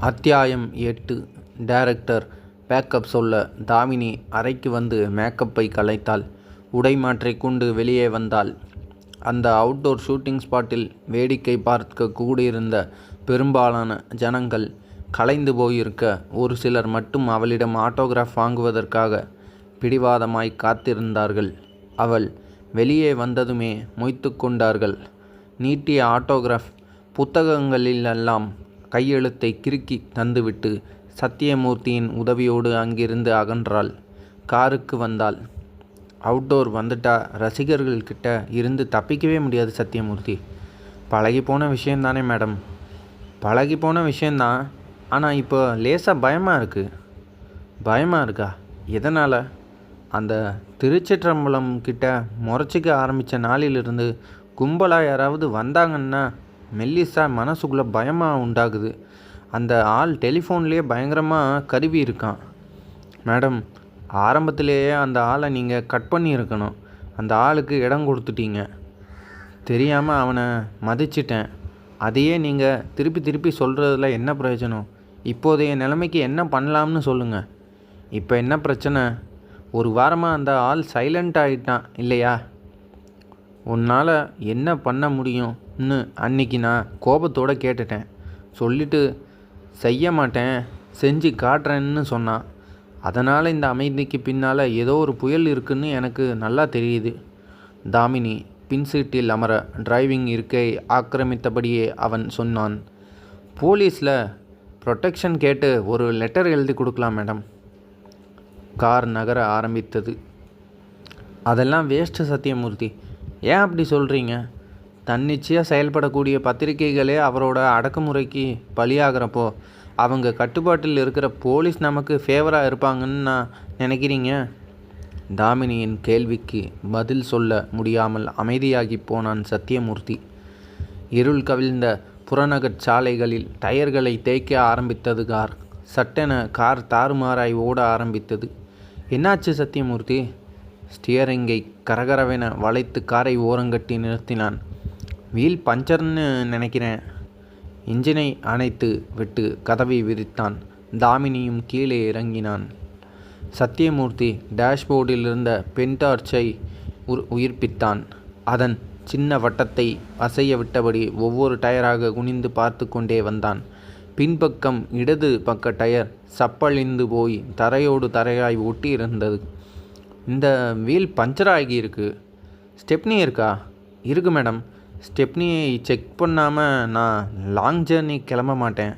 அத்தியாயம் எட்டு. Director backup சொல்ல தாமினி அறைக்கு வந்து மேக்கப்பை கலைத்தாள். உடை மாற்றிக் கொண்டு வெளியே வந்தாள். அந்த அவுட்டோர் ஷூட்டிங் ஸ்பாட்டில் வேடிக்கை பார்க்க கூடியிருந்த பெரும்பாலான ஜனங்கள் கலைந்து போயிருக்க ஒரு சிலர் மட்டும் அவளிடம் ஆட்டோகிராஃப் வாங்குவதற்காக பிடிவாதமாய் காத்திருந்தார்கள். அவள் வெளியே வந்ததுமே மொய்த்து கொண்டார்கள். நீட்டிய ஆட்டோகிராஃப் புத்தகங்களிலெல்லாம் கையெழுத்தை கிறுக்கி தந்துவிட்டு சத்தியமூர்த்தியின் உதவியோடு அங்கிருந்து அகன்றாள். காருக்கு வந்தாள். அவுட்டோர் வந்துட்டா ரசிகர்கள்கிட்ட இருந்து தப்பிக்கவே முடியாது சத்தியமூர்த்தி. பழகி போன விஷயந்தானே மேடம். பழகி போன விஷயந்தான் ஆனால் இப்போ லேசாக பயமாக இருக்குது பயமாக இருக்கா? எதனால்? அந்த திருச்சிற்றம்பலம் கிட்ட முறைச்சிக்க ஆரம்பித்த நாளிலிருந்து கும்பலாக யாராவது வந்தாங்கன்னா மெல்லிசா மனசுக்குள்ளே பயமாக உண்டாகுது. அந்த ஆள் டெலிஃபோன்லேயே பயங்கரமாக கருவி இருக்கான். மேடம் ஆரம்பத்திலேயே அந்த ஆளை நீங்கள் கட் பண்ணியிருக்கணும் அந்த ஆளுக்கு இடம் கொடுத்துட்டீங்க. தெரியாமல் அவனை மதிச்சிட்டேன். அதையே நீங்கள் திருப்பி திருப்பி சொல்கிறதுல என்ன பிரயோஜனம்? இப்போதைய நிலைமைக்கு என்ன பண்ணலாம்னு சொல்லுங்கள் இப்போ என்ன பிரச்சனை? ஒரு வாரமாக அந்த ஆள் சைலண்ட் ஆகிட்டான் இல்லையா? உன்னால் என்ன பண்ண முடியும்னு அன்னைக்கு நான் கோபத்தோடு கேட்டுட்டேன். சொல்லிட்டு செய்ய மாட்டேன் செஞ்சு காட்டுறேன்னு சொன்னான் அதனால் இந்த அமைதிக்கு பின்னால் ஏதோ ஒரு புயல் இருக்குன்னு எனக்கு நல்லா தெரியுது. தாமினி பின்சீட்டில் அமர டிரைவிங் இருக்கை ஆக்கிரமித்தபடியே அவன் சொன்னான். போலீஸில் ப்ரொடெக்ஷன் கேட்டு ஒரு லெட்டர் எழுதி கொடுக்கலாம் மேடம். கார் நகர ஆரம்பித்தது. அதெல்லாம் வேஸ்ட்டு சத்தியமூர்த்தி. ஏன் அப்படி சொல்கிறீங்க தன்னிச்சையாக செயல்படக்கூடிய பத்திரிகைகளே அவரோட அடக்குமுறைக்கு பலியாகிறப்போ அவங்க கட்டுப்பாட்டில் இருக்கிற போலீஸ் நமக்கு ஃபேவராக இருப்பாங்கன்னு நான் நினைக்கிறீங்க? தாமினியின் கேள்விக்கு பதில் சொல்ல முடியாமல் அமைதியாகி போனான் சத்தியமூர்த்தி. இருள் கவிழ்ந்த புறநகர் சாலைகளில் டயர்களை தேய்க்க ஆரம்பித்தது கார். சட்டென கார் தாறுமாறாய் ஓட ஆரம்பித்தது. என்னாச்சு சத்தியமூர்த்தி? ஸ்டியரிங்கை கரகரவென வளைத்து காரை ஓரங்கட்டி நிறுத்தினான். வீல் பஞ்சர்னு நினைக்கிறேன். இன்ஜினை அணைத்து விட்டு கதவை விரித்தான். தாமினியும் கீழே இறங்கினான். சத்தியமூர்த்தி டேஷ்போர்டில் இருந்த பென்டார்ச்சை உயிர்ப்பித்தான். அதன் சின்ன வட்டத்தை அசைய விட்டபடி ஒவ்வொரு டயராக குனிந்து பார்த்து கொண்டே வந்தான். பின்பக்கம் இடது பக்க டயர் சப்பழிந்து போய் தரையோடு தரையாய் ஒட்டி இருந்தது இந்த வீல் பஞ்சர் ஆகியிருக்கு. ஸ்டெப்னி இருக்கா? இருக்கு மேடம். ஸ்டெப்னியை செக் பண்ணாமல் நான் லாங் ஜேர்னி கிளம்ப மாட்டேன்.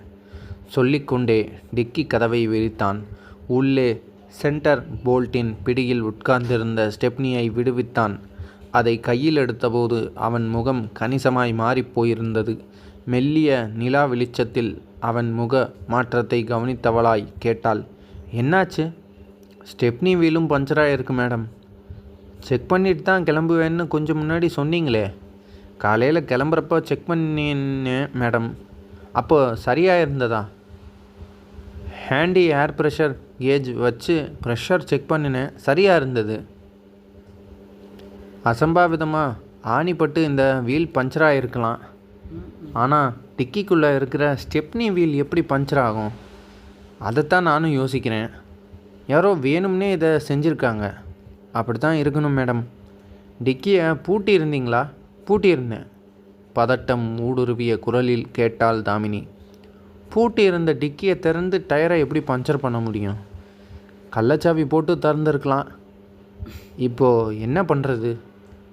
சொல்லிக்கொண்டே டிக்கி கதவை விரித்தான். உள்ளே சென்டர் போல்ட்டின் பிடியில் உட்கார்ந்திருந்த ஸ்டெப்னியை விடுவித்தான். அதை கையில் எடுத்தபோது அவன் முகம் கணிசமாய் மாறிப்போயிருந்தது மெல்லிய நிலா வெளிச்சத்தில் அவன் முக மாற்றத்தை கவனித்தவளாய் கேட்டாள் என்னாச்சு? ஸ்டெப்னி வீலும் பஞ்சராக இருக்குது மேடம். செக் பண்ணிட்டு தான் கிளம்புவேன்னு கொஞ்சம் முன்னாடி சொன்னீங்களே. காலையில் கிளம்புறப்போ செக் பண்ணினேன் மேடம். அப்போ சரியாக இருந்ததா? ஹேண்டி ஏர் ப்ரெஷர் கேஜ் வச்சு ப்ரெஷர் செக் பண்ணினேன். சரியாக இருந்தது. அசம்பாவிதமாக ஆணிப்பட்டு இந்த வீல் பஞ்சராக இருக்கலாம். ஆனால் டிக்கிக்குள்ளே இருக்கிற ஸ்டெப்னி வீல் எப்படி பஞ்சர் ஆகும்? அதைத்தான் நானும் யோசிக்கிறேன். யாரோ வேணும்னே இதை செஞ்சுருக்காங்க. அப்படி தான் இருக்கணும் மேடம். டிக்கியை பூட்டி இருந்தீங்களா? பூட்டியிருந்தேன். பதட்டம் ஊடுருவிய குரலில் கேட்டாள் தாமினி. பூட்டி இருந்த டிக்கியை திறந்து டயரை எப்படி பஞ்சர் பண்ண முடியும்? கள்ளச்சாவி போட்டு திறந்துருக்கலாம். இப்போது என்ன பண்ணுறது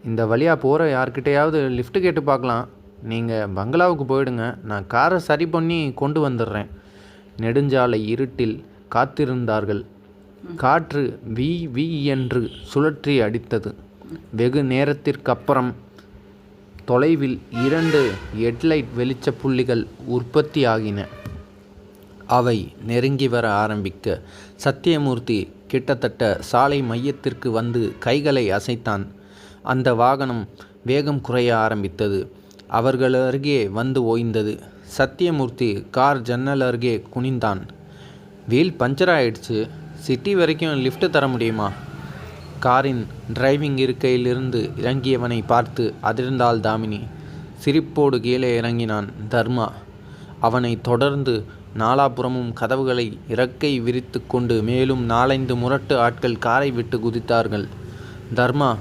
இந்த வழியாக போகிற யார்கிட்டையாவது லிஃப்ட்டு கேட்டு பார்க்கலாம். நீங்கள் பங்களாவுக்கு போயிடுங்க. நான் காரை சரி பண்ணி கொண்டு வந்துடுறேன். நெடுஞ்சாலை இருட்டில் காத்திருந்தார்கள். காற்று வி வி என்று சுழற்றி அடித்தது. வெகு நேரத்திற்கப்புறம் தொலைவில் இரண்டு ஹெட்லைட் வெளிச்ச புள்ளிகள் உற்பத்தியாகின. அவை நெருங்கி வர ஆரம்பிக்க சத்தியமூர்த்தி கிட்டத்தட்ட சாலை மையத்திற்கு வந்து கைகளை அசைத்தான். அந்த வாகனம் வேகம் குறைய ஆரம்பித்தது. அவர்கள் அருகே வந்து ஓய்ந்தது. சத்தியமூர்த்தி கார் ஜன்னல் அருகே குனிந்தான். வீல் பஞ்சர் ஆயிடுச்சு. சிட்டி வரைக்கும் லிஃப்ட்டு தர முடியுமா காரின் டிரைவிங் இருக்கையிலிருந்து இறங்கியவனை பார்த்து அதிர்ந்தாள் தாமினி சிரிப்போடு கீழே இறங்கினான் தர்மா அவனை தொடர்ந்து நாலாபுறமும் கதவுகளை இறக்கை விரித்து கொண்டு மேலும் நாலைந்து முரட்டு ஆட்கள் காரை விட்டு குதித்தார்கள். தர்மா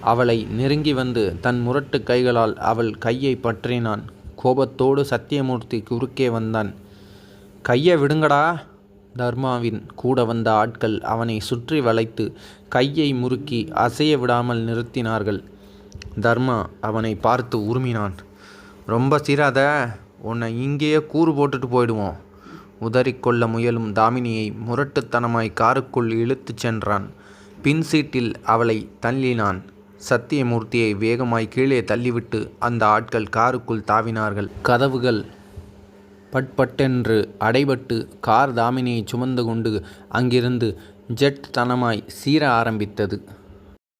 அவளை நெருங்கி வந்து தன் முரட்டு கைகளால் அவள் கையை பற்றினான். கோபத்தோடு சத்தியமூர்த்தி குறுக்கே வந்தான். கையை விடுங்கடா. தர்மாவின் கூட வந்த ஆட்கள் அவனை சுற்றி வளைத்து கையை முறுக்கி அசைய விடாமல் நிறுத்தினார்கள். தர்மா அவனை பார்த்து உருமினான் ரொம்ப சிராத உன்னை இங்கேயே கூறு போட்டுட்டு போயிடுவோம். உதறிக்கொள்ள முயலும் தாமினியை முரட்டுத்தனமாய் காருக்குள் இழுத்துச் சென்றான். பின் சீட்டில் அவளை தள்ளினான். சத்தியமூர்த்தியை வேகமாய் கீழே தள்ளிவிட்டு அந்த ஆட்கள் காருக்குள் தாவினார்கள். கதவுகள் பட்பட்டென்று அடைபட்டு கார் தாமினியைச் சுமந்து கொண்டு அங்கிருந்து ஜெட் தனமாய் சீற ஆரம்பித்தது.